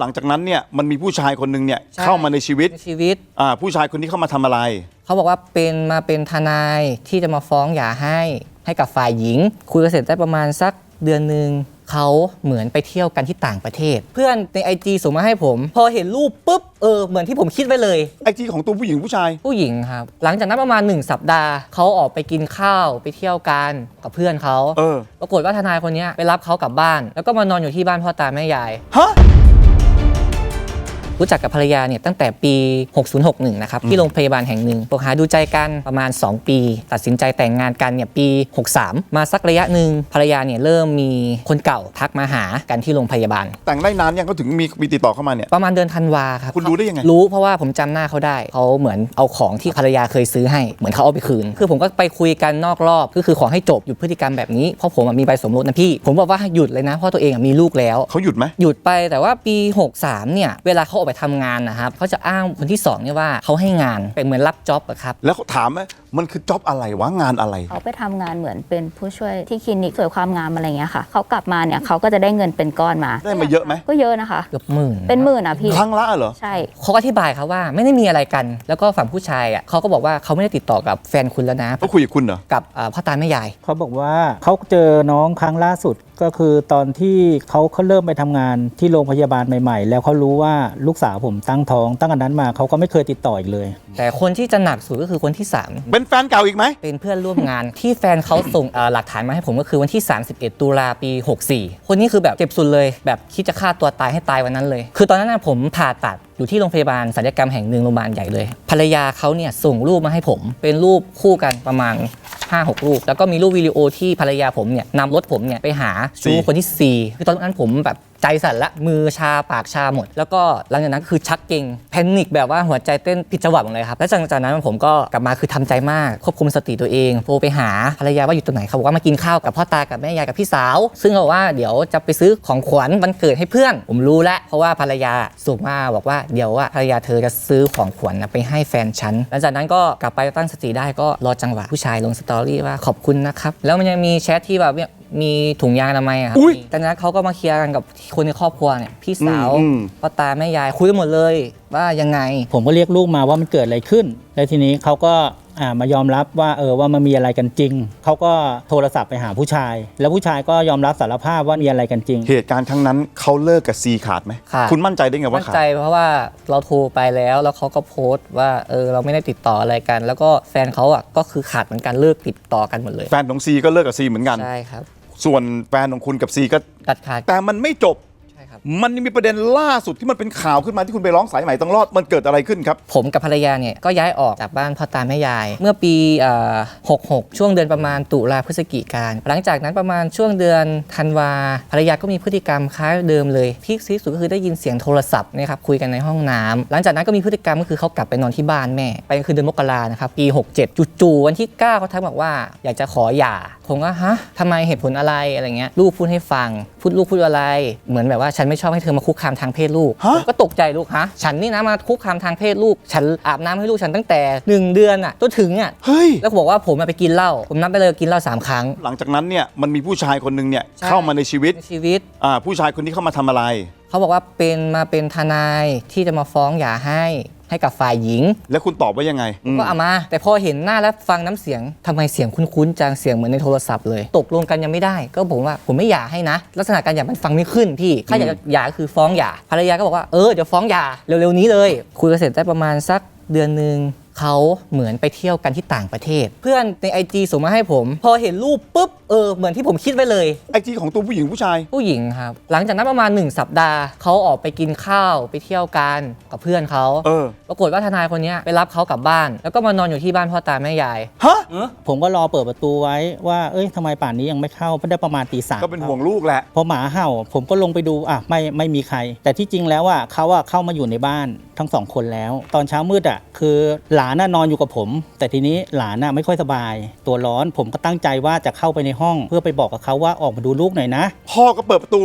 หลังจากนั้นเนี่ยมันมีผู้ชายคนหนึ่งเนี่ยใช่เข้ามาในชีวิตในชีวิต อ่าผู้ชายคนนี้เข้ามาทำอะไร เขาบอกว่าเป็นมาเป็นทนายที่จะมาฟ้องหย่าให้ให้กับฝ่ายหญิง คุยกันเสร็จได้ประมาณสักเดือนหนึ่งเขาเหมือนไปเที่ยวกันที่ต่างประเทศ เพื่อนในไอจีส่งมาให้ผม พอเห็นรูปปุ๊บเออเหมือนที่ผมคิดไว้เลย ไอจีของตัวผู้หญิงผู้ชาย ผู้หญิงครับ หลังจากนั้นประมาณ 1 สัปดาห์เขาออกไปกินข้าวไปเที่ยวกันกับเพื่อนเขาเออ ปรากฏว่าทนายคนเนี้ยไปรับเขากลับบ้าน แล้วก็มานอนอยู่ที่บ้านพ่อตาแม่ยาย ฮะ รู้จักกับภรรยาเนี่ยตั้งแต่ปี 6061 นะครับ ที่โรงพยาบาลแห่งหนึ่งปกหาดูใจกันประมาณ 2 ปี ตัดสินใจแต่งงานกันเนี่ยปี 63 มาสักระยะหนึ่งภรรยาเนี่ยเริ่มมีคนเก่าทักมาหากันที่โรงพยาบาล แต่งได้นานยังเขาถึงมีมีติดต่อเข้ามาเนี่ย ประมาณเดือนธันวาครับคุณรู้ได้ยังไง รู้เพราะว่าผมจำหน้าเขาได้เขาเหมือนเอาของที่ภรรยาเคยซื้อให้เหมือนเขาเอาไปคืน คือผมก็ไปคุยกันนอกรอบก็คือขอให้จบหยุดพฤติกรรมแบบนี้เพราะผมอะมีใบสมรสนะพี่ ผมบอกว่าให้หยุดเลยนะเพราะตัวเองอะมีลูกแล้ว เขาหยุดไหม หยุดไปแต่ว่าปี 63 เนี่ย เวลาเขาออกไปทำงานนะครับเขาจะอ้างคนที่2เนี่ยว่าเขาให้งานเป็นเหมือนรับจ็อบอะครับแล้วเขาถามไหมมันคือจ็อบอะไรวะงานอะไร เขาไปทำงานเหมือนเป็นผู้ช่วยที่คลินิกเสริมความงามอะไรเงี้ยค่ะเขากลับมาเนี่ยเขาก็จะได้เงินเป็นก้อนมา ได้มาเยอะไหมก็เยอะนะคะเกือบหมื่นเป็นหมื่นอะพี่ครั้งละเหรอใช่เขาก็อธิบายครับว่าไม่ได้มีอะไรกัน แล้วก็ฝั่งผู้ชายอะเขาก็บอกว่าเขาไม่ได้ติดต่อกับแฟนคุณแล้วนะเขาคุยกับคุณเหรอกับอ่าพ่อตาแม่ยายเขาบอกว่าเขาเจอน้องครั้งล่าสุด ก็คือตอนที่เขาเขาเริ่มไปทำงานที่โรงพยาบาลใหม่ๆ แล้วเขารู้ว่าลูกสาวผมตั้งท้อง ตั้งแต่นั้นมาเขาก็ไม่เคยติดต่ออีกเลย แต่คนที่จะหนักสุดก็คือคนที่ 3 เป็นแฟนเก่าอีกไหม เป็นเพื่อนร่วมงานที่แฟนเขาส่งเอ่อหลักฐานมาให้ผมก็คือวันที่ 31 ตุลาปี 64 คนนี้คือแบบเจ็บสุดเลย แบบคิดจะฆ่าตัวตายให้ตายวันนั้นเลย คือตอนนั้นนะผมผ่าตัดอยู่ที่โรงพยาบาลศัลยกรรมแห่งหนึ่งโรงพยาบาลใหญ่เลย ภรรยาเขาเนี่ยส่งรูปมาให้ผม เป็นรูปคู่กันประมาณ 5-6รูปแล้วก็มีรูปวิดีโอที่ภรรยาผมเนี่ยนำรถผมเนี่ยไปหาชู้คนที่4คือตอนนั้นผมแบบใจสั่นละมือชาปากชาหมด แล้วก็หลังจากนั้นคือชักเก่งแพนิคแบบว่าหัวใจเต้นผิดจังหวะหมดเลยครับและจากนั้นผมก็กลับมาคือทำใจมากควบคุมสติตัวเองโทรไปหาภรรยาว่าอยู่ตรงไหนเขาบอกว่ามากินข้าวกับพ่อตากับแม่ยายกับพี่สาว ซึ่งเขาบอกว่าเดี๋ยวจะไปซื้อของขวัญวันเกิดให้เพื่อน ผมรู้แล้วเพราะว่าภรรยาส่งมาบอกว่าเดี๋ยวว่าภรรยาเธอจะซื้อของขวัญไปให้แฟนฉันหลังจากนั้นก็กลับไปตั้งสติได้ก็รอจังหวะผู้ชายลงสตอรี่ว่าขอบคุณนะครับแล้วมันยังมีแชทที่แบบ มีถุงยางอนามัยอะครับอุ๊ยจากนั้นเขาก็มาเคลียร์กันกับคนในครอบครัวเนี่ยพี่สาวอืมอืมพ่อตาแม่ยายคุยกันหมดเลย ว่ายังไง ผมก็เรียกลูกมาว่ามันเกิดอะไรขึ้น แล้วทีนี้เขาก็อ่ามายอมรับว่าเออว่ามันมีอะไรกันจริง เขาก็โทรศัพท์ไปหาผู้ชาย แล้วผู้ชายก็ยอมรับสารภาพว่ามีอะไรกันจริง เหตุการณ์ครั้งนั้นเขาเลิกกับซีขาดไหมขาด คุณมั่นใจได้ไงว่ามั่นขาด ใจเพราะว่าเราโทรไปแล้วแล้วเขาก็โพสต์ว่าเออเราไม่ได้ติดต่ออะไรกัน แล้วก็แฟนเขาอะก็คือขาดเหมือนกันเลิกติดต่อกันหมดเลยแฟนของซีก็เลิกกับซีเหมือนกัน ใช่ครับ ส่วนแฟนของคุณกับซีก็ตัดขาด แต่มันไม่จบใช่ครับ มันยังมีประเด็นล่าสุดที่มันเป็นข่าวขึ้นมาที่คุณไปร้องสายใหม่ต้องรอดมันเกิดอะไรขึ้นครับ ผมกับภรรยาเนี่ยก็ย้ายออกจากบ้านพ่อตาแม่ยาย เมื่อปีเอ่อ66 ช่วงเดือนประมาณตุลาพฤศจิกายนหลังจากนั้นประมาณช่วงเดือนธันวาภรรยาก็มีพฤติกรรมคล้ายเดิมเลยพีคที่สุดก็คือได้ยินเสียงโทรศัพท์นะครับคุยกันในห้องน้ำหลังจากนั้นก็มีพฤติกรรมก็คือเขากลับไปนอนที่บ้านแม่ ไปคือเดือนมกรานะครับปี 67จู่ๆวันที่ 9เขาทักบอกว่าอยากจะขอหย่าผมก็ฮะทำไมเหตุผลอะไรอะไรเงี้ยลูกพูดให้ฟังพูดลูกพูดอะไร เหมือนแบบว่าฉันไม่ชอบให้เธอมาคุกคามทางเพศลูกฮะ ผมก็ตกใจลูกฮะฉันนี่นะมาคุกคามทางเพศลูก ฉันอาบน้ำให้ลูกฉันตั้งแต่ 1 เดือนอะจนถึงอะเฮ้ย แล้วบอกว่าผมอะไปกินเหล้าผมนับไปเลยกินเหล้าสามครั้ง หลังจากนั้นเนี่ยมันมีผู้ชายคนหนึ่งเนี่ยใช่ เข้ามาในชีวิตในชีวิต อ่าผู้ชายคนนี้เข้ามาทำอะไร เขาบอกว่าเป็นมาเป็นทนายที่จะมาฟ้องหย่าให้ ให้กับฝ่ายหญิง แล้วคุณตอบว่ายังไงอืมก็เอามา แต่พอเห็นหน้าแล้วฟังน้ำเสียงทำไมเสียงคุ้นๆจังเสียงเหมือนในโทรศัพท์เลย ตกลงกันยังไม่ได้ ก็ผมว่าผมไม่หย่าให้นะ ลักษณะการหย่ามันฟังไม่ขึ้นพี่ถ้าอยากจะหย่าก็คือฟ้องหย่าภรรยาก็บอกว่าเออเดี๋ยวฟ้องหย่าเร็วๆนี้เลย คุยกันเสร็จได้ประมาณสักเดือนหนึ่งเขาเหมือนไปเที่ยวกันที่ต่างประเทศ เพื่อนในไอจีส่งมาให้ผม พอเห็นรูปปุ๊บเออเหมือนที่ผมคิดไว้เลย ไอจีของตัวผู้หญิงผู้ชาย ผู้หญิงครับ หลังจากนั้นประมาณ 1 สัปดาห์เขาออกไปกินข้าวไปเที่ยวกันกับเพื่อนเขาเออ ปรากฏว่าทนายคนเนี้ยไปรับเขากลับบ้าน แล้วก็มานอนอยู่ที่บ้านพ่อตาแม่ยาย ฮะ ผมก็รอเปิดประตูไว้ว่า เอ้ยทำไมป่านนี้ยังไม่เข้าได้ประมาณตีสามก็เป็นห่วงลูกแหละ พอหมาเห่า ผมก็ลงไปดูอะไม่ไม่มีใคร แต่ที่จริงแล้วอะเขาอะเข้ามาอยู่ในบ้านทั้งสองคนแล้ว ตอนเช้ามืดอะคือหลานน่ะนอนอยู่กับผม แต่ทีนี้หลานน่ะไม่ค่อยสบาย ตัวร้อนผมก็ตั้งใจว่าจะเข้าไปในห้องเพื่อไปบอกกับเขาว่าออกมาดูลูกหน่อยนะ พ่อก็เปิดประตู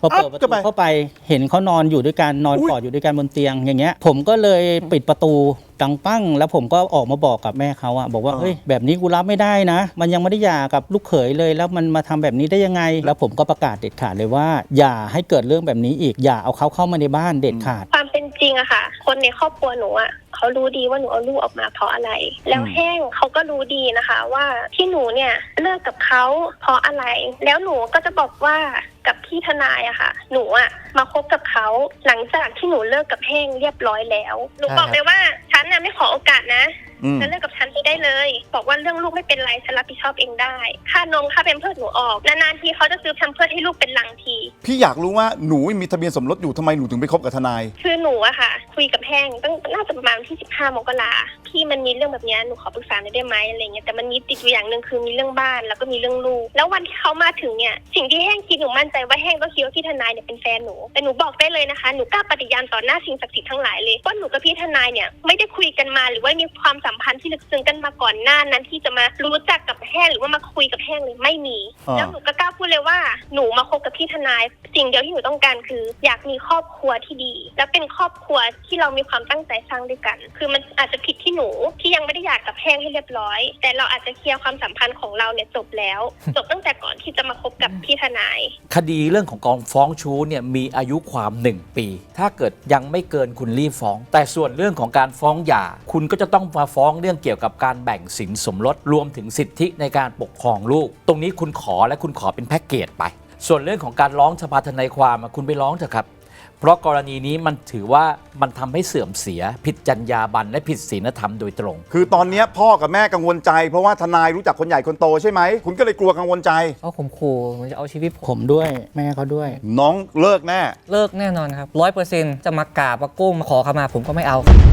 พอเปิดประเข้าตูไปเข้าไปเห็นเขานอนอยู่ด้วยกันนอนอุ๊ยกอดอยู่ด้วยกันบนเตียงอย่างเงี้ย ผมก็เลยปิดประตูดังปั้ง แล้วผมก็ออกมาบอกกับแม่เขาอะบอกว่าเฮ้ยแบบนี้กูรับไม่ได้นะ มันยังไม่ได้หย่ากับลูกเขยเลย แล้วมันมาทำแบบนี้ได้ยังไง แล้วผมก็ประกาศเด็ดขาดเลยว่า อย่าให้เกิดเรื่องแบบนี้อีกอย่าเอาเขาเข้ามาในบ้านเด็ดขาด ความเป็นจริงอะค่ะ คนในครอบครัวหนูอะเขารู้ดีว่าหนูเอาลูกออกมาเพราะอะไร แล้วแห้งเขาก็รู้ดีนะคะ ว่าที่หนูเนี่ยเลิกกับเขาเพราะอะไร แล้วหนูก็จะบอกว่ากับพี่ทนายอะค่ะ หนูอะมาคบกับเขาหลังจากที่หนูเลิกกับแห้งเรียบร้อยแล้ว หนูบอกเลยว่าฉันน่ะไม่ขอโอกาสนะ อืมฉันเลิกกับฉันไปได้เลย บอกว่าเรื่องลูกไม่เป็นไรฉันรับผิดชอบเองได้ ค่านมค่าเป็นเพิร์ดหนูออกนานๆทีเขาจะซื้อแพมเพิร์ดให้ลูกเป็นลังที พี่อยากรู้ว่าหนูมีทะเบียนสมรสอยู่ทำไมหนูถึงไปคบกับทนาย คือหนูอะค่ะ คุยกับแห้งตั้งน่าจะประมาณวันที่ 15 มกราพี่มันมีเรื่องแบบเนี้ยหนูขอปรึกษาหน่อยได้ไหมอะไรเงี้ยแต่มันมีติดอยู่อย่างหนึ่งคือมีเรื่องบ้านแล้วก็มีเรื่องลูกแล้ววันที่เขามาถึงเนี่ยสิ่งที่แห้งคิดหนูมั่นใจว่าแห้งก็คิดว่าพี่ทนายเนี่ยเป็นแฟนหนูแต่หนูบอกได้เลยนะคะหนูกล้าปฏิญาณต่อหน้าสิ่งศักดิ์สิทธิ์ทั้งหลายเลยว่าหนูกับพี่ทนายเนี่ยไม่ได้คุยกันมาหรือว่ามีความสัมพันธ์ที่ลึกซึ้งกันมาก่อนหน้านั้นที่จะมารู้จักกับแห้งหรือว่ามาคุยกับแห้งเลยไม่มีอ่าแล้วหนูก็กล้าพูดเลยว่าหนูมาคบกับพี่ทนาย สิ่งเดียวที่หนูต้องการคือ อยากมีครอบครัวที่ดี และเป็นครอบครัวที่เรามีความตั้งใจสร้างด้วยกัน คือมันอาจจะผิด ที่หนูที่ยังไม่ได้หย่ากับแห้งให้เรียบร้อย แต่เราอาจจะเคลียร์ความสัมพันธ์ของเราเนี่ยจบแล้ว จบตั้งแต่ก่อนที่จะมาคบกับพี่ทนาย คดีเรื่องของกองฟ้องชู้เนี่ยมีอายุความ 1 ปี ถ้าเกิดยังไม่เกินคุณรีบฟ้อง แต่ส่วนเรื่องของการฟ้องหย่า คุณก็จะต้องมาฟ้องเรื่องเกี่ยวกับการแบ่งสินสมรสรวมถึงสิทธิในการปกครองลูก ตรงนี้คุณขอและคุณขอเป็นแพ็กเกจไป ส่วนเรื่องของการร้องสภาทนายความอะคุณไปร้องเถอะครับ เพราะกรณีนี้มันถือว่ามันทำให้เสื่อมเสีย ผิดจรรยาบรรณและผิดศีลธรรมโดยตรง คือตอนเนี้ยพ่อกับแม่กังวลใจ เพราะว่าทนายรู้จักคนใหญ่คนโตใช่ไหม คุณก็เลยกลัวกังวลใจ เขาข่มขู่มันจะเอาชีวิตผมผมด้วยแม่เขาด้วย น้องเลิกแน่ เลิกแน่นอนครับร้อยเปอร์เซ็นต์จะมากราบมาก้มมาขอขมาผมก็ไม่เอาครับ